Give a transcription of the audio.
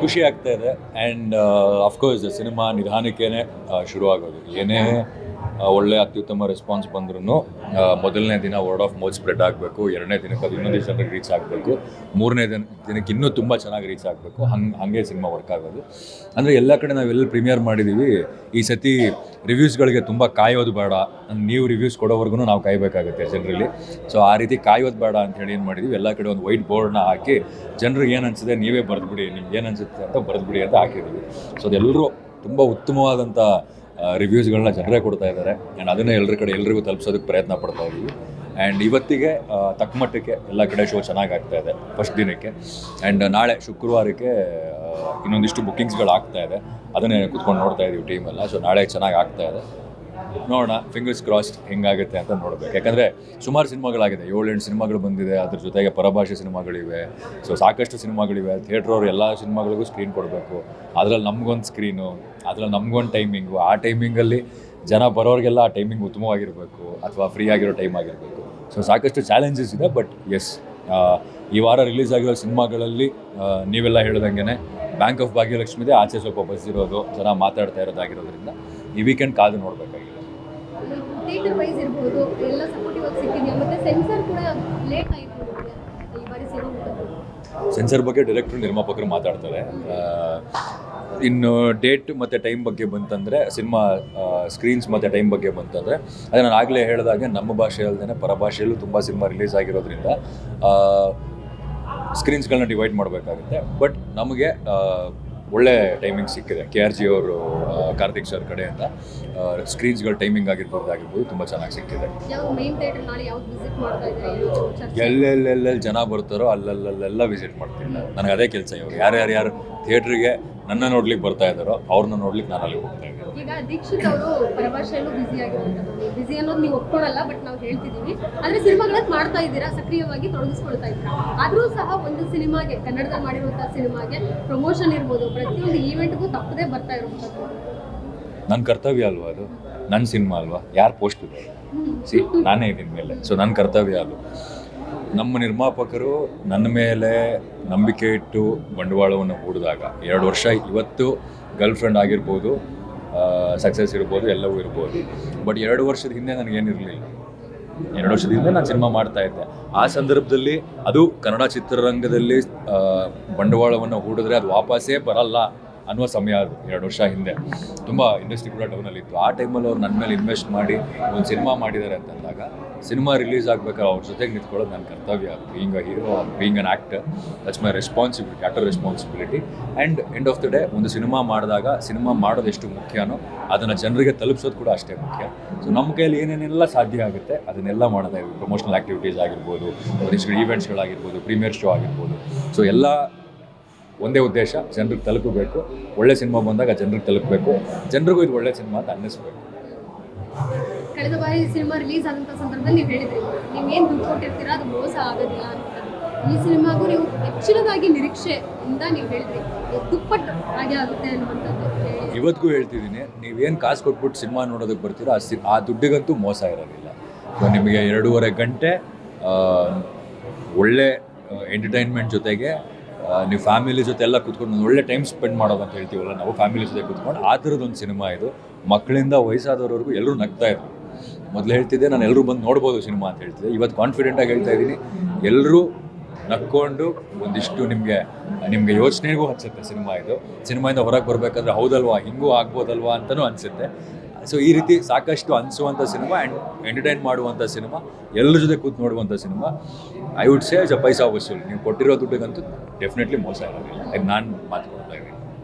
ಖುಷಿ ಆಗ್ತಾ ಇದೆ. ಆ್ಯಂಡ್ ಅಫ್ಕೋರ್ಸ್ ಸಿನಿಮಾ ನಿಧಾನಕ್ಕೇನೆ ಶುರುವಾಗೋದು. ಏನೇ ಒಳ್ಳೆ ಅತ್ಯುತ್ತಮ ರೆಸ್ಪಾನ್ಸ್ ಬಂದ್ರೂ ಮೊದಲನೇ ದಿನ ವರ್ಡ್ ಆಫ್ ಮೌತ್ ಸ್ಪ್ರೆಡ್ ಆಗಬೇಕು, ಎರಡನೇ ದಿನಕ್ಕೆ ಅದು ಇನ್ನೊಂದು ಜನರಿಗೆ ರೀಚ್ ಆಗಬೇಕು, ಮೂರನೇ ದಿನ, ದಿನಕ್ಕೆ ಇನ್ನೂ ತುಂಬ ಚೆನ್ನಾಗಿ ರೀಚ್ ಆಗಬೇಕು, ಹಂಗೆ, ಹಾಗೆ ಸಿನಿಮಾ ವರ್ಕ್ ಆಗೋದು. ಅಂದರೆ ಎಲ್ಲ ಕಡೆ ನಾವೆಲ್ಲ ಪ್ರೀಮಿಯರ್ ಮಾಡಿದ್ದೀವಿ ಈ ಸತಿ ರಿವ್ಯೂಸ್ಗಳಿಗೆ ತುಂಬ ಕಾಯೋದು ಬೇಡ ನೀವು ರಿವ್ಯೂಸ್ ಕೊಡೋವರೆಗೂ ನಾವು ಕಾಯಬೇಕಾಗುತ್ತೆ ಜನರಲ್ಲಿ. ಸೊ ಆ ರೀತಿ ಕಾಯೋದು ಬೇಡ ಅಂತ ಹೇಳಿ ಏನು ಮಾಡಿದ್ದೀವಿ ಎಲ್ಲ ಕಡೆ ಒಂದು ವೈಟ್ ಬೋರ್ಡ್ನ ಹಾಕಿ, ಜನರಿಗೆ ಏನು ಅನಿಸಿದೆ ನೀವೇ ಬರೆದ್ಬಿಡಿ, ನಿಮ್ಗೆ ಏನು ಅನಿಸುತ್ತೆ ಅಂತ ಬರೆದ್ಬಿಡಿ ಅಂತ ಹಾಕಿದ್ದೀವಿ ಸೊ ಅದೆಲ್ಲರೂ ತುಂಬ ಉತ್ತಮವಾದಂಥ ರಿವ್ಯೂಸ್ಗಳನ್ನ ಜನರೇ ಕೊಡ್ತಾ ಇದ್ದಾರೆ. ಆ್ಯಂಡ್ ಅದನ್ನೇ ಎಲ್ಲರ ಕಡೆ ಎಲ್ರಿಗೂ ತಲುಪಿಸೋದಕ್ಕೆ ಪ್ರಯತ್ನ ಪಡ್ತಾ ಇದ್ದೀವಿ ಆ್ಯಂಡ್ ಇವತ್ತಿಗೆ ತಕ್ಕಮಟ್ಟಕ್ಕೆ ತಕ್ಕ ಮಟ್ಟಕ್ಕೆ ಎಲ್ಲ ಕಡೆ ಶೋ ಚೆನ್ನಾಗಿ ಆಗ್ತಾ ಇದೆ ಫಸ್ಟ್ ದಿನಕ್ಕೆ. ಆ್ಯಂಡ್ ನಾಳೆ ಶುಕ್ರವಾರಕ್ಕೆ ಇನ್ನೊಂದಿಷ್ಟು ಬುಕ್ಕಿಂಗ್ಸ್ಗಳು ಆಗ್ತಾ ಇದೆ. ಅದನ್ನೇ ಕುತ್ಕೊಂಡು ನೋಡ್ತಾ ಇದ್ದೀವಿ ಟೀಮೆಲ್ಲ ಸೊ ನಾಳೆ ಚೆನ್ನಾಗಿ ಆಗ್ತಾ ಇದೆ. ನೋಡೋಣ. ಫಿಂಗರ್ಸ್ ಕ್ರಾಸ್ಡ್ ಹೆಂಗಾಗುತ್ತೆ ಅಂತ ನೋಡ್ಬೇಕು. ಯಾಕಂದರೆ ಸುಮಾರು ಸಿನಿಮಾಗಳಾಗಿದೆ. ಏಳೆಂಟು ಸಿನಿಮಾಗಳು ಬಂದಿದೆ. ಅದ್ರ ಜೊತೆಗೆ ಪರಭಾಷೆ ಸಿನಿಮಾಗಳಿವೆ. ಸೊ ಸಾಕಷ್ಟು ಸಿನಿಮಾಗಳಿವೆ. ಥಿಯೇಟ್ರವ್ರು ಎಲ್ಲ ಸಿನಿಮಾಗಳಿಗೂ ಸ್ಕ್ರೀನ್ ಕೊಡಬೇಕು. ಅದರಲ್ಲಿ ನಮಗೊಂದು ಸ್ಕ್ರೀನು ಅದರಲ್ಲಿ ನಮಗೊಂದು ಟೈಮಿಂಗು ಆ ಟೈಮಿಂಗಲ್ಲಿ ಜನ ಬರೋರಿಗೆಲ್ಲ ಆ ಟೈಮಿಂಗ್ ಉತ್ತಮವಾಗಿರಬೇಕು ಅಥವಾ ಫ್ರೀ ಆಗಿರೋ ಟೈಮ್ ಆಗಿರಬೇಕು. ಸೊ ಸಾಕಷ್ಟು ಚಾಲೆಂಜಸ್ ಇದೆ ಬಟ್ ಎಸ್ ಈ ವಾರ ರಿಲೀಸ್ ಆಗಿರೋ ಸಿನಿಮಾಗಳಲ್ಲಿ ನೀವೆಲ್ಲ ಹೇಳ್ದಂಗೆ ಬ್ಯಾಂಕ್ ಆಫ್ ಭಾಗ್ಯಲಕ್ಷ್ಮಿದೆ ಆಚೆ ಸ್ವಲ್ಪ ಇರೋದು ಜನ ಮಾತಾಡ್ತಾ ಇರೋದಾಗಿರೋದ್ರಿಂದ. ಈ ವೀಕೆಂಡ್ ಕಾದು ನೋಡಬೇಕಾಗಿದೆ. ಸೆನ್ಸರ್ ಬಗ್ಗೆ ಡೈರೆಕ್ಟರ್ ನಿರ್ಮಾಪಕರು ಮಾತಾಡ್ತಾರೆ. ಇನ್ನು ಡೇಟ್ ಮತ್ತು ಟೈಮ್ ಬಗ್ಗೆ ಬಂತಂದರೆ ಸಿನಿಮಾ ಸ್ಕ್ರೀನ್ಸ್ ಮತ್ತು ಟೈಮ್ ಬಗ್ಗೆ ಬಂತಂದರೆ ಅದೇ ನಾನು ಆಗಲೇ ಹೇಳಿದಾಗೆ ನಮ್ಮ ಭಾಷೆ ಅಲ್ಲದೆ ಪರಭಾಷೆಯಲ್ಲೂ ತುಂಬ ಸಿನಿಮಾ ರಿಲೀಸ್ ಆಗಿರೋದ್ರಿಂದ ಸ್ಕ್ರೀನ್ಸ್ಗಳನ್ನ ಡಿವೈಡ್ ಮಾಡಬೇಕಾಗುತ್ತೆ. ಬಟ್ ನಮಗೆ ಒಳ್ಳೆ ಟೈಮಿಂಗ್ ಸಿಕ್ಕಿದೆ. ಕೆ ಆರ್ ಜಿ ಅವರು ಕಾರ್ತಿಕ್ ಸರ್ ಕಡೆಯಿಂದ ಸ್ಕ್ರೀನ್ಸ್ಗಳ ಟೈಮಿಂಗ್ ಆಗಿರ್ಬೋದು ಆಗಿರ್ಬೋದು ತುಂಬ ಚೆನ್ನಾಗಿ ಸಿಕ್ಕಿದೆ. ಎಲ್ಲೆಲ್ಲೆಲ್ಲೆಲ್ಲಿ ಜನ ಬರ್ತಾರೋ ಅಲ್ಲಲ್ಲಲ್ಲೆಲ್ಲ ವಿಸಿಟ್ ಮಾಡ್ತೀನಿ ನಾನು. ನನಗೆ ಅದೇ ಕೆಲಸ ಇವರು. ಯಾರ್ಯಾರು ಯಾರು ಥಿಯೇಟ್ರಿಗೆ ನನ್ನ ನೋಡ್ಲಿಕ್ಕೆ ಬರ್ತಾ ಇದ್ದಾರೋ ಅವ್ರನ್ನ ನೋಡ್ಲಿಕ್ಕೆ ನಾನು ಅಲ್ಲಿ ಹೋಗ್ತಾ ಇದ್ದೀನಿ. ಈಗ ದೀಕ್ಷಿತ್ ಅವರು ಪರಭಾಷೆಯಲ್ಲೂ ಬ್ಯುಸಿ ಆಗಿರುವಂಥದ್ದು ಬ್ಯುಸಿ ಅನ್ನೋದು ನೀವು ಒಪ್ಕೊಳ್ಳಲ್ಲ ಬಟ್ ನಾವು ಹೇಳ್ತಿದ್ದೀವಿ ಆದರೆ ಸಿನಿಮಾಗಳನ್ನ ಮಾಡ್ತಾ ಇದ್ದೀರಾ? ಸಕ್ರಿಯವಾಗಿ ತೊಡಗಿಸ್ಕೊಳ್ತಾ ಇದ್ದೀರಾ? ಆದರೂ ಸಹ ಒಂದು ಸಿನಿಮಾಗೆ, ಕನ್ನಡದಲ್ಲಿ ಮಾಡಿರುವಂಥ ಸಿನಿಮಾಗೆ ಪ್ರಮೋಷನ್ ಇರ್ಬೋದು. ಪ್ರತಿಯೊಂದು ಈವೆಂಟ್ಗೂ ತಪ್ಪದೇ ಬರ್ತಾ ಇರುವಂಥದ್ದು. ನನ್ನ ಕರ್ತವ್ಯ ಅಲ್ವಾ ಅದು? ನನ್ನ ಸಿನಿಮಾ ಅಲ್ವಾ? ಯಾರು ಪೋಸ್ಟ್ ಇದೆ? ಸಿ, ನಾನೇ ಇದ್ದೀನಿ ಮೇಲೆ. ಸೊ ನನ್ನ ಕರ್ತವ್ಯ ಅದು. ನಮ್ಮ ನಿರ್ಮಾಪಕರು ನನ್ನ ಮೇಲೆ ನಂಬಿಕೆ ಇಟ್ಟು ಬಂಡವಾಳವನ್ನು ಹೂಡಿದಾಗ, ಎರಡು ವರ್ಷ, ಇವತ್ತು ಗರ್ಲ್ ಫ್ರೆಂಡ್ ಆಗಿರ್ಬೋದು ಸಕ್ಸಸ್ ಇರ್ಬೋದು, ಎಲ್ಲವೂ ಇರ್ಬೋದು. ಬಟ್ ಎರಡು ವರ್ಷದ ಹಿಂದೆ ನನಗೇನಿರಲಿಲ್ಲ. ಎರಡು ವರ್ಷದ ಹಿಂದೆ ನಾನು ಸಿನಿಮಾ ಮಾಡ್ತಾ ಇದ್ದೆ. ಆ ಸಂದರ್ಭದಲ್ಲಿ ಅದು ಕನ್ನಡ ಚಿತ್ರರಂಗದಲ್ಲಿ ಬಂಡವಾಳವನ್ನು ಹೂಡಿದ್ರೆ ಅದು ವಾಪಸ್ಸೇ ಬರಲ್ಲ. ಅನ್ನುವ ಸಮಯ ಅದು, ಎರಡು ವರ್ಷ ಹಿಂದೆ. ತುಂಬ ಇಂಡಸ್ಟ್ರಿ ಕೂಡ ಡೌನಲ್ಲಿ ಇತ್ತು. ಆ ಟೈಮಲ್ಲಿ ಅವ್ರು ನನ್ನ ಮೇಲೆ ಇನ್ವೆಸ್ಟ್ ಮಾಡಿ ಒಂದು ಸಿನಿಮಾ ಮಾಡಿದ್ದಾರೆ ಅಂತಂದಾಗ ಸಿನಿಮಾ ರಿಲೀಸ್ ಆಗಬೇಕಾದ್ರೆ ಅವ್ರ ಜೊತೆಗೆ ನಿಂತ್ಕೊಳ್ಳೋದು ನನ್ನ ಕರ್ತವ್ಯ. Being a hero being an actor that's my responsibility actor responsibility and end of the day ಒಂದು ಸಿನಿಮಾ ಮಾಡಿದಾಗ ಸಿನಿಮಾ ಮಾಡೋದು ಎಷ್ಟು ಮುಖ್ಯನೋ, ಅದನ್ನು ಜನರಿಗೆ ತಲುಪಿಸೋದು ಕೂಡ ಅಷ್ಟೇ ಮುಖ್ಯ. ಸೊ ನಮ್ಮ ಕೈಯಲ್ಲಿ ಏನೇನೆಲ್ಲ ಸಾಧ್ಯ ಆಗುತ್ತೆ, ಅದನ್ನೆಲ್ಲ ಮಾಡೋದಾಗಿ ಪ್ರಮೋಷನಲ್ ಆ್ಯಕ್ಟಿವಿಟೀಸ್ ಆಗಿರ್ಬೋದು, ಒಂದಿಷ್ಟು ಈವೆಂಟ್ಸ್ಗಳಾಗಿರ್ಬೋದು ಪ್ರೀಮಿಯರ್ ಶೋ ಆಗಿರ್ಬೋದು. ಸೊ ಎಲ್ಲ ಒಂದೇ ಉದ್ದೇಶ ಜನರಿಗೆ ತಲುಪಬೇಕು. ಒಳ್ಳೆ ಸಿನಿಮಾ ಬಂದಾಗ ಜನರಿಗೆ ತಲುಪಬೇಕು. ಜನರಿಗೂ ಇದು ಒಳ್ಳೆ ಸಿನಿಮಾ ಅಂತ ಅನ್ನಿಸ್ಬೇಕು. ಕಳೆದ ಬಾರಿ ಸಿನಿಮಾ ರಿಲೀಸ್ ಆದಂಥ ಸಂದರ್ಭದಲ್ಲಿ ನೀವು ಹೇಳಿದ್ರಿ ನೀವು ಏನು ದುಡ್ಡು ಕೊಟ್ಟಿರ್ತೀರಾ ಅದು ಮೋಸ ಆಗೋದಿಲ್ಲ ಅಂತ. ಈ ಸಿನಿಮಾಗೂ ನೀವು ಹೆಚ್ಚಿನದಾಗಿ ನಿರೀಕ್ಷೆಯಿಂದ ನೀವು ಹೇಳಿದ್ರಿ ದುಪ್ಪಟ್ಟು ಹಾಗೆ ಆಗುತ್ತೆ ಅನ್ನುವಂಥದ್ದು. ಇವತ್ತಿಗೂ ಹೇಳ್ತಿದ್ದೀನಿ ನೀವೇನು ಕಾಸು ಕೊಟ್ಬಿಟ್ಟು ಸಿನಿಮಾ ನೋಡೋದಕ್ಕೆ ಬರ್ತೀರೋ ಆ ಸಿ ಆ ದುಡ್ಡಿಗಂತೂ ಮೋಸ ಇರೋದಿಲ್ಲ. ಸೊ ನಿಮಗೆ ಎರಡೂವರೆ ಗಂಟೆ ಒಳ್ಳೆ ಎಂಟರ್ಟೈನ್ಮೆಂಟ್ ಜೊತೆಗೆ ನೀವು ಫ್ಯಾಮಿಲಿ ಜೊತೆ ಎಲ್ಲ ಕೂತ್ಕೊಂಡು ಒಳ್ಳೆ ಟೈಮ್ ಸ್ಪೆಂಡ್ ಮಾಡೋದು ಅಂತ ಹೇಳ್ತೀವಲ್ಲ, ನಾವು ಫ್ಯಾಮಿಲಿ ಜೊತೆ ಕೂತ್ಕೊಂಡು ಆ ಥರದ್ದೊಂದು ಸಿನಿಮಾ ಇದು. ಮಕ್ಕಳಿಂದ ವಯಸ್ಸಾದವರವರೆಗೂ ಎಲ್ಲರೂ ನಗ್ತಾ ಇದ್ರು. ಮೊದಲು ಹೇಳ್ತಿದ್ದೆ, ನಾನು ಎಲ್ಲರೂ ಬಂದು ನೋಡ್ಬೋದು ಸಿನಿಮಾ ಅಂತ ಹೇಳ್ತಿದ್ದೆ. ಇವತ್ತು ಕಾನ್ಫಿಡೆಂಟಾಗಿ ಹೇಳ್ತಾ ಇದ್ದೀನಿ. ಎಲ್ಲರೂ ನಕ್ಕೊಂಡು ಒಂದಿಷ್ಟು ನಿಮಗೆ ನಿಮಗೆ ಯೋಚನೆಗೂ ಹಚ್ಚುತ್ತೆ ಸಿನಿಮಾ ಇದು. ಸಿನಿಮಾಯಿಂದ ಹೊರಗೆ ಬರಬೇಕಾದ್ರೆ ಹೌದಲ್ವಾ, ಹಿಂಗೂ ಆಗ್ಬೋದಲ್ವಾ ಅಂತಲೂ ಅನಿಸುತ್ತೆ. ಸೊ ಈ ರೀತಿ ಸಾಕಷ್ಟು ಅನಿಸುವಂಥ ಸಿನಿಮಾ ಆ್ಯಂಡ್ ಎಂಟರ್ಟೈನ್ ಮಾಡುವಂಥ ಸಿನಿಮಾ, ಎಲ್ಲರ ಜೊತೆ ಕೂತು ನೋಡುವಂಥ ಸಿನಿಮಾ ಐ ವುಡ್ ಸೇ ಜ ಪೈಸಾ ವಸೂಲ್. ನೀವು ಕೊಟ್ಟಿರೋ ದುಡ್ಡಿಗಂತೂ ಡೆಫಿನೆಟ್ಲಿ ಮೋಸ ಇರೋದಿಲ್ಲ ನಾನು ಮಾತು ಕೊಡ್ತಾ ಇದ್ದೀನಿ.